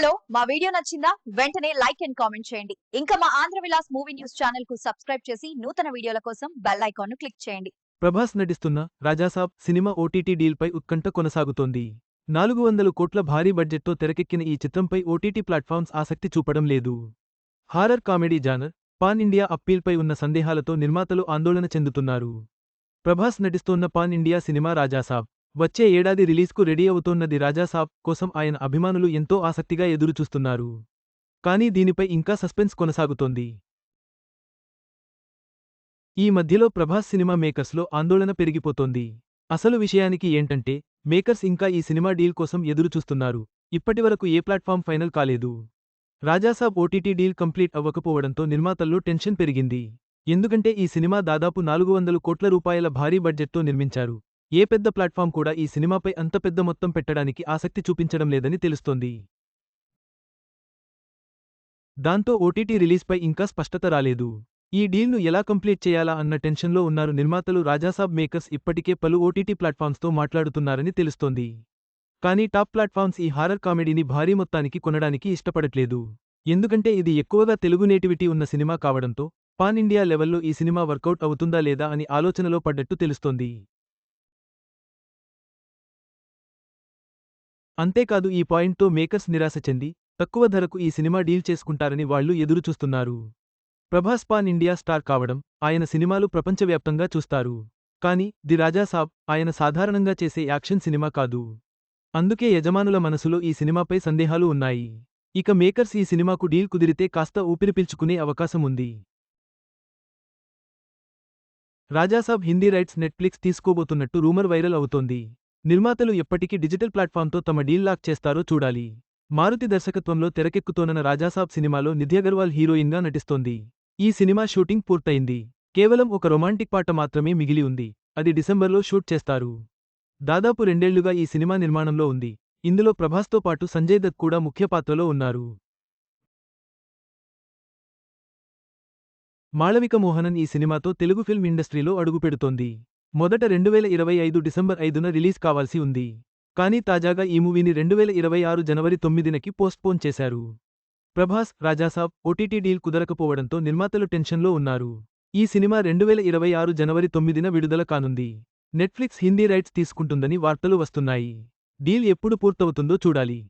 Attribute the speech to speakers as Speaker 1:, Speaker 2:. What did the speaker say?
Speaker 1: Hello మా video నచ్చిందా? వెంటనే లైక్ అండ్ కామెంట్ చేయండి. ఇంకా మా ఆంధ్ర విలాస్ మూవీ న్యూస్ ఛానల్కు సబ్స్క్రైబ్ చేసి నూతన వీడియోల కోసం బెల్ ఐకాన్ను క్లిక్ చేయండి.
Speaker 2: ప్రభాస్ నటిస్తున్న రాజాసాబ్ సినిమా ఓటీటీ డీల్పై ఉత్కంఠ కొనసాగుతోంది. నాలుగు వందల కోట్ల భారీ బడ్జెట్తో తెరకెక్కిన ఈ చిత్రంపై ఓటీటీ ప్లాట్ఫామ్స్ ఆసక్తి చూపడం లేదు. Horror comedy genre pan India అప్పీల్పై ఉన్న సందేహాలతో నిర్మాతలు ఆందోళన చెందుతున్నారు. ప్రభాస్ నటిస్తోన్న పాన్ ఇండియా సినిమా రాజాసాబ్. వచ్చే ఏడాది రిలీజ్కు రెడీ అవుతోన్నది రాజాసాబ్ కోసం ఆయన అభిమానులు ఎంతో ఆసక్తిగా ఎదురుచూస్తున్నారు. కానీ దీనిపై ఇంకా సస్పెన్స్ కొనసాగుతోంది. ఈ మధ్యలో ప్రభాస్ సినిమా మేకర్స్లో ఆందోళన పెరిగిపోతోంది. అసలు విషయానికి ఏంటంటే మేకర్స్ ఇంకా ఈ సినిమా డీల్ కోసం ఎదురుచూస్తున్నారు. ఇప్పటివరకు ఏ ప్లాట్ఫామ్ ఫైనల్ కాలేదు. రాజాసాబ్ ఓటీటీ డీల్ కంప్లీట్ అవ్వకపోవడంతో నిర్మాతల్లో టెన్షన్ పెరిగింది. ఎందుకంటే ఈ సినిమా దాదాపు నాలుగు వందల కోట్ల రూపాయల భారీ బడ్జెట్తో నిర్మించారు. ఏ పెద్ద ప్లాట్ఫామ్ కూడా ఈ సినిమాపై అంత పెద్ద మొత్తం పెట్టడానికి ఆసక్తి చూపించడం లేదని తెలుస్తోంది. దాంతో ఓటీటీ రిలీజ్పై ఇంకా స్పష్టత రాలేదు. ఈ డీల్ను ఎలా కంప్లీట్ చేయాలా అన్న టెన్షన్లో ఉన్నారు నిర్మాతలు రాజాసాబ్ మేకర్స్ ఇప్పటికే పలు ఓటీటీ ప్లాట్ఫామ్స్తో మాట్లాడుతున్నారని తెలుస్తోంది. కానీ టాప్ ప్లాట్ఫామ్స్ ఈ హారర్ కామెడీని భారీ మొత్తానికి కొనడానికి ఇష్టపడట్లేదు. ఎందుకంటే ఇది ఎక్కువగా తెలుగు నేటివిటీ ఉన్న సినిమా కావడంతో పాన్ ఇండియా లెవెల్లో ఈ సినిమా వర్కౌట్ అవుతుందా లేదా అని ఆలోచనలో పడ్డట్టు తెలుస్తోంది. అంతేకాదు ఈ పాయింట్తో మేకర్స్ నిరాశ చెంది తక్కువ ధరకు ఈ సినిమా డీల్ చేసుకుంటారని వాళ్ళు ఎదురుచూస్తున్నారు. ప్రభాస్ పాన్ ఇండియా స్టార్ కావడం ఆయన సినిమాలు ప్రపంచవ్యాప్తంగా చూస్తారు. కాని ది రాజాసాబ్ ఆయన సాధారణంగా చేసే యాక్షన్ సినిమా కాదు. అందుకే యజమానుల మనసులో ఈ సినిమాపై సందేహాలు ఉన్నాయి. ఇక మేకర్స్ ఈ సినిమాకు డీల్ కుదిరితే కాస్త ఊపిరి పీల్చుకునే అవకాశం ఉంది. రాజాసాబ్ హిందీ రైట్స్ నెట్ఫ్లిక్స్ తీసుకోబోతున్నట్టు రూమర్ వైరల్ అవుతోంది. నిర్మాతలు ఎప్పటికీ డిజిటల్ ప్లాట్ఫామ్తో తమ డీల్ లాక్ చేస్తారో చూడాలి. మారుతి దర్శకత్వంలో తెరకెక్కుతోన్న రాజాసాబ్ సినిమాలో నిధి అగర్వాల్ హీరోయిన్గా నటిస్తోంది. ఈ సినిమా షూటింగ్ పూర్తయింది. కేవలం ఒక రొమాంటిక్ పాట మాత్రమే మిగిలి ఉంది. అది డిసెంబర్లో షూట్ చేస్తారు. దాదాపు రెండేళ్ళుగా ఈ సినిమా నిర్మాణంలో ఉంది. ఇందులో ప్రభాస్తో పాటు సంజయ్ దత్ కూడా ముఖ్య పాత్రలో ఉన్నారు. మాళవిక మోహనన్ ఈ సినిమాతో తెలుగు ఫిల్మ్ ఇండస్ట్రీలో అడుగుపెడుతోంది. మొదట రెండువేల ఇరవై ఐదు డిసెంబర్ ఐదున రిలీజ్ కావాల్సి ఉంది. కానీ తాజాగా ఈ మూవీని రెండువేల ఇరవై ఆరు జనవరి తొమ్మిదినకి పోస్ట్పోన్ చేశారు. ప్రభాస్ రాజాసాబ్ ఓటీటీ డీల్ కుదరకపోవడంతో నిర్మాతలు టెన్షన్లో ఉన్నారు. ఈ సినిమా రెండువేల ఇరవై ఆరు జనవరి తొమ్మిదిన విడుదల కానుంది. నెట్ఫ్లిక్స్ హిందీ రైట్స్ తీసుకుంటుందని వార్తలు వస్తున్నాయి. డీల్ ఎప్పుడు పూర్తవుతుందో చూడాలి.